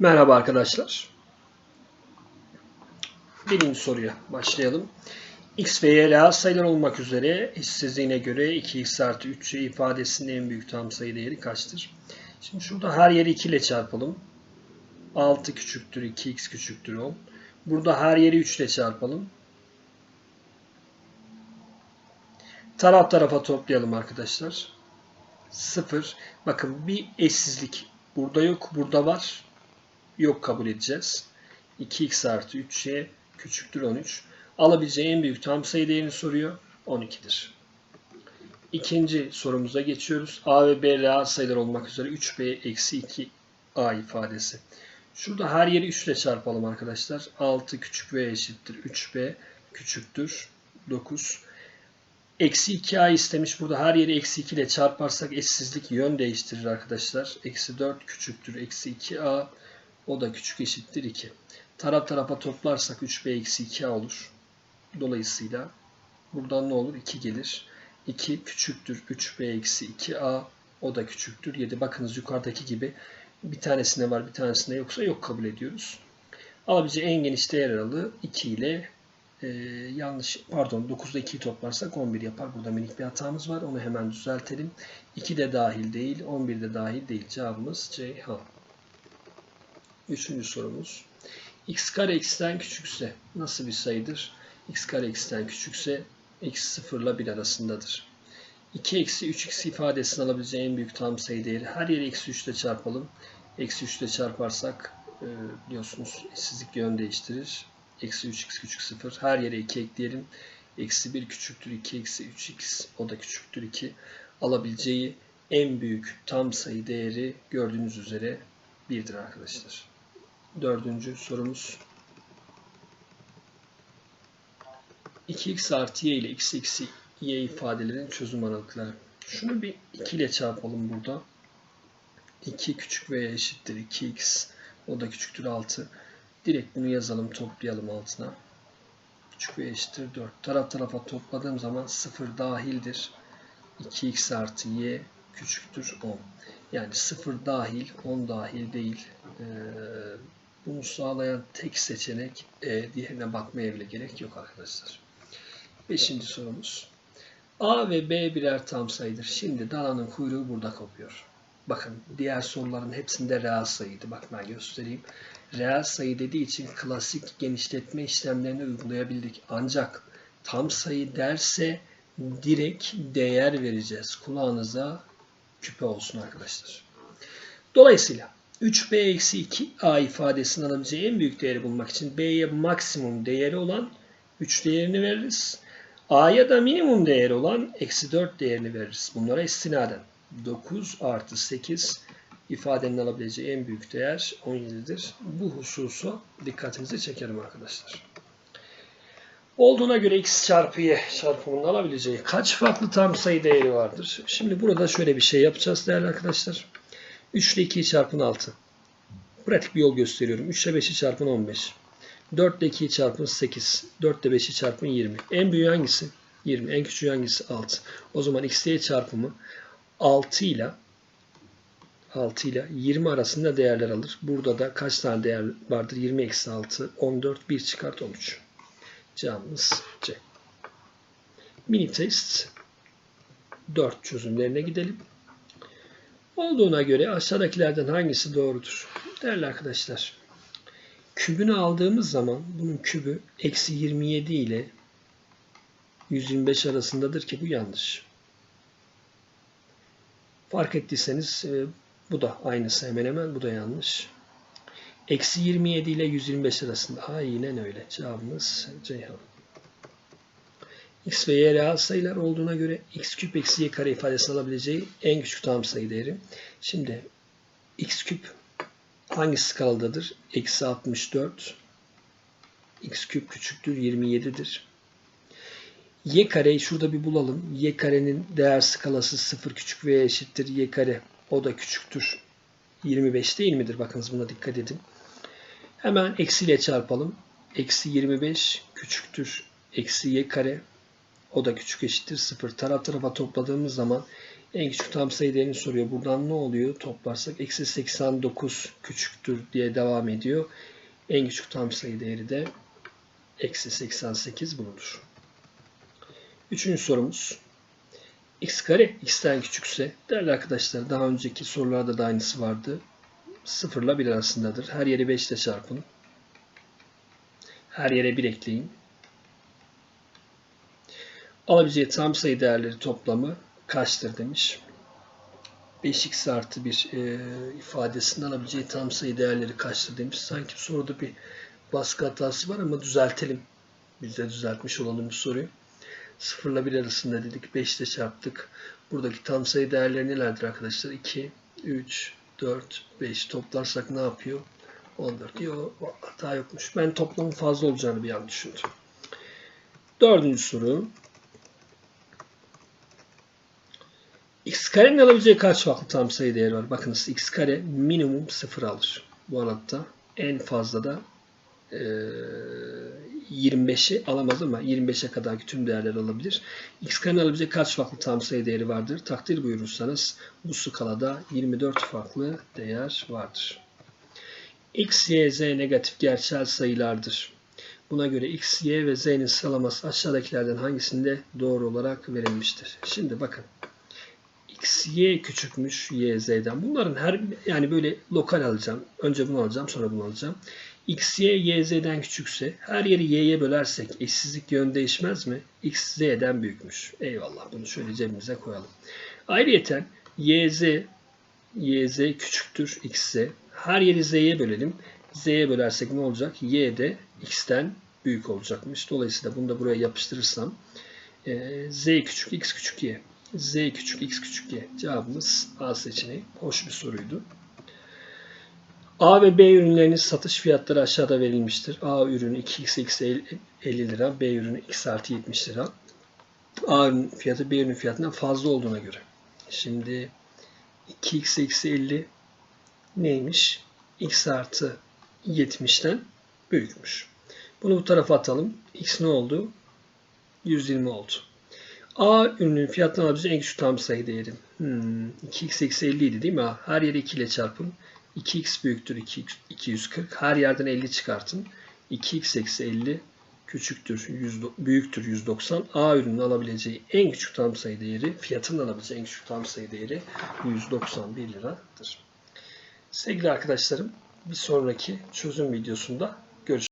Merhaba arkadaşlar. Birinci soruya başlayalım. X ve Y reel sayılar olmak üzere eşitsizliğine göre 2x artı 3y ifadesinin en büyük tam sayı değeri kaçtır? Şimdi şurada her yeri 2 ile çarpalım. 6 küçüktür 2x küçüktür 10. Burada her yeri 3 ile çarpalım. Taraf tarafa toplayalım arkadaşlar. 0. Bakın bir eşsizlik burada yok, burada var. Yok kabul edeceğiz. 2x artı 3y küçüktür 13. Alabileceği en büyük tam sayı değerini soruyor. 12'dir. İkinci sorumuza geçiyoruz. A ve B reel sayılar olmak üzere 3b eksi 2a ifadesi. Şurada her yeri 3 ile çarpalım arkadaşlar. 6 küçük v eşittir 3b küçüktür 9. Eksi 2a istemiş. Burada her yeri eksi 2 ile çarparsak eşsizlik yön değiştirir arkadaşlar. Eksi 4 küçüktür. Eksi 2a. O da küçük eşittir 2. Taraf tarafa toplarsak 3b eksi 2a olur. Dolayısıyla buradan ne olur? 2 gelir. 2 küçüktür. 3b eksi 2a. O da küçüktür 7. Bakınız yukarıdaki gibi bir tanesinde var bir tanesinde yoksa yok kabul ediyoruz. Alabileceği en geniş değer aralığı 2 ile e, yanlış pardon 9'da 2'yi toplarsak 11 yapar. Burada minik bir hatamız var. Onu hemen düzeltelim. 2 de dahil değil. 11 de dahil değil. Cevabımız Ceyhan. Üçüncü sorumuz. x kare x'ten küçükse nasıl bir sayıdır? x kare x'ten küçükse eksi 0 ile 1 arasındadır. 2 eksi 3x ifadesini alabileceği en büyük tam sayı değeri. Her yeri eksi 3 ile çarpalım. Eksi 3 ile çarparsak e, biliyorsunuz eşsizlik yön değiştirir. Eksi 3x küçük 0. Her yere 2 ekleyelim. Eksi 1 küçüktür 2 eksi 3x. O da küçüktür 2. Alabileceği en büyük tam sayı değeri gördüğünüz üzere 1'dir arkadaşlar. Dördüncü sorumuz. 2x artı y ile x eksi y ifadelerin çözüm aralıkları. Şunu bir 2 ile çarpalım burada. 2 küçük veya eşittir 2x. O da küçüktür 6. Direkt bunu yazalım, toplayalım altına. Küçük ve eşittir 4. Taraf tarafa topladığım zaman 0 dahildir. 2x artı y küçüktür 10. Yani 0 dahil, 10 dahil değil. Ee, bunu sağlayan tek seçenek e, diğerine bakmaya bile gerek yok arkadaşlar. Beşinci sorumuz. A ve B birer tam sayıdır. Şimdi dananın kuyruğu burada kopuyor. Bakın diğer soruların hepsinde reel sayıydı. Bak ben göstereyim. Reel sayı dediği için klasik genişletme işlemlerini uygulayabildik. Ancak tam sayı derse direkt değer vereceğiz. Kulağınıza küpe olsun arkadaşlar. Dolayısıyla 3b-2a ifadesini alabileceği en büyük değeri bulmak için b'ye maksimum değeri olan 3 değerini veririz. a'ya da minimum değeri olan eksi 4 değerini veririz. Bunlara istinaden 9 artı 8 ifadenin alabileceği en büyük değer 17'dir. Bu hususu dikkatinizi çekerim arkadaşlar. Olduğuna göre x çarpı y çarpımının alabileceği kaç farklı tam sayı değeri vardır? Şimdi burada şöyle bir şey yapacağız değerli arkadaşlar. 3 ile 2'yi çarpın 6. Pratik bir yol gösteriyorum. 3 ile 5'i çarpın 15. 4 ile 2'yi çarpın 8. 4 ile 5'i çarpın 20. En büyüğü hangisi? 20. En küçüğü hangisi? 6. O zaman x y çarpımı 6 ile 6 ile 20 arasında değerler alır. Burada da kaç tane değer vardır? 20 eksi 6, 14, 1 çıkart 13. Cevabımız C. Mini test 4 çözümlerine gidelim. Olduğuna göre aşağıdakilerden hangisi doğrudur? Değerli arkadaşlar, kübünü aldığımız zaman bunun kübü eksi 27 ile 125 arasındadır ki bu yanlış. Fark ettiyseniz e, bu da aynısı hemen hemen bu da yanlış. Eksi 27 ile 125 arasında. Aynen öyle. Cevabımız Ceyhan. X ve Y reel sayılar olduğuna göre x küp eksi y kare ifadesini alabileceği en küçük tam sayı değeri. Şimdi x küp hangi skaladadır? Eksi 64. x küp küçüktür 27'dir. y kareyi şurada bir bulalım. y karenin değer skalası 0 küçük veya eşittir y kare. O da küçüktür. 25 değil midir? Bakınız buna dikkat edin. Hemen eksiyle çarpalım. Eksi 25 küçüktür. Eksi y kare. O da küçük eşittir 0. Taraf tarafa topladığımız zaman En küçük tam sayı değerini soruyor. Buradan ne oluyor? Toplarsak eksi 89 küçüktür diye devam ediyor. En küçük tam sayı değeri de eksi 88 bulunur. Üçüncü sorumuz. x kare x'ten küçükse değerli arkadaşlar daha önceki sorularda da aynısı vardı. 0 ile 1 arasındadır. Her yeri 5 ile çarpın. Her yere 1 ekleyin. Alabileceği tam sayı değerleri toplamı kaçtır demiş. 5x artı 1 e, ifadesinin alabileceği tam sayı değerleri kaçtır demiş. Sanki soruda bir baskı hatası var ama düzeltelim. Biz de düzeltmiş olalım bu soruyu. 0 ile 1 arasında dedik. 5 ile çarptık. Buradaki tam sayı değerleri nelerdir arkadaşlar? 2, 3, 4, 5 toplarsak ne yapıyor? 14. Yok hata yokmuş. Ben toplamın fazla olacağını bir an düşündüm. Dördüncü soru. X karenin alabileceği kaç farklı tam sayı değeri var? Bakınız x kare minimum 0 alır. Bu aralıkta en fazla da e, 25'i alamaz ama 25'e kadarki tüm değerler alabilir. X karenin alabileceği kaç farklı tam sayı değeri vardır? Takdir buyurursanız bu skalada 24 farklı değer vardır. X, Y, Z negatif gerçel sayılardır. Buna göre X, Y ve Z'nin sıralaması aşağıdakilerden hangisinde doğru olarak verilmiştir? Şimdi bakın. X, Y küçükmüş Y, Z'den. Bunların her yani böyle lokal alacağım. Önce bunu alacağım sonra bunu alacağım. X, Y, Y, Z'den küçükse her yeri Y'ye bölersek eşsizlik yön değişmez mi? X, Z'den büyükmüş. Eyvallah bunu şöyle cebimize koyalım. Ayrıyeten Y, Z, Y, Z küçüktür X, Z. Her yeri Z'ye bölelim. Z'ye bölersek ne olacak? Y de X'ten büyük olacakmış. Dolayısıyla bunu da buraya yapıştırırsam Z küçük X küçük Y. Z küçük X küçük Y. Cevabımız A seçeneği. Hoş bir soruydu. A ve B ürünlerinin satış fiyatları aşağıda verilmiştir. A ürünü 2x eksi 50 lira, B ürünü x artı 70 lira. A ürünün fiyatı B ürünün fiyatından fazla olduğuna göre. Şimdi 2x eksi 50 neymiş? x artı 70'ten büyükmüş. Bunu bu tarafa atalım. x ne oldu? 120 oldu. A ürünün fiyatından alabileceği en küçük tam sayı değeri. Hmm, 2x eksi 50 idi değil mi? Her yeri 2 ile çarpın. 2x büyüktür 2, 240. Her yerden 50 çıkartın. 2x eksi 50 küçüktür 100, büyüktür 190. A ürünün alabileceği en küçük tam sayı değeri, fiyatının alabileceği en küçük tam sayı değeri 191 liradır. Sevgili arkadaşlarım, bir sonraki çözüm videosunda görüşürüz.